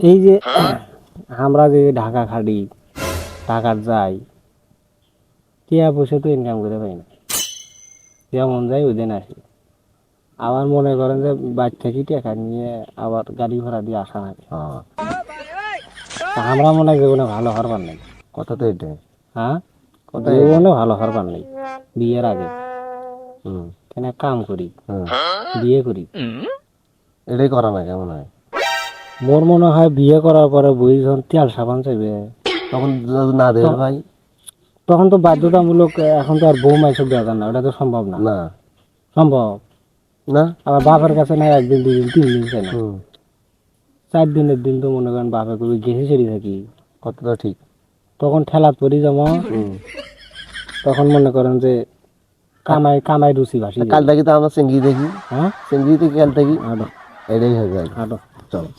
এই যে আমরা যে ঢাকা খাটি টাকার যাই টিয়া পয়সা তো ইনকাম করে পাই না। যেমন যাই ওই দিন আসি। আবার মনে করেন যে বাইর থেকে টাকা নিয়ে আবার গাড়ি ভাড়া দিয়ে আসা হ্যাঁ আমরা মনে হয় জীবনে ভালো হরবার নেই। কথা তো এটাই। হ্যাঁ? জীবনে ভালো হরবার নেই। বিয়ের আগে। হুম। কেন কাম করি। হুম। বিয়ে করি। এটাই করা না কেমন হয়? মোর মনে হয় বিয়ে করার পরে বই যখন তেল সাবান চাইবে। তখন না দেবে ভাই। তখন তো বাধ্যতামূলক এখন তো আর বউ মাইসব দেওয়া না ওটা তো সম্ভব না। না। সম্ভব? না? আবার বাপের কাছে না একদিন দুই দিন তিন দিন চাই না। চার দিনের দিন তো মনে করেন বাপে করে গেছে ছেড়ে থাকি। কথাটা ঠিক। তখন ঠেলাত পড়ি যেমন তখন মনে করেন যে কামাই কামাই রুচি ভাসি। কাল থাকি তো আমরা চিংড়ি দেখি। হ্যাঁ? চিংড়ি থেকে কাল থাকি। হাঁটো এটাই হয়ে যায়। হাঁটো চলো।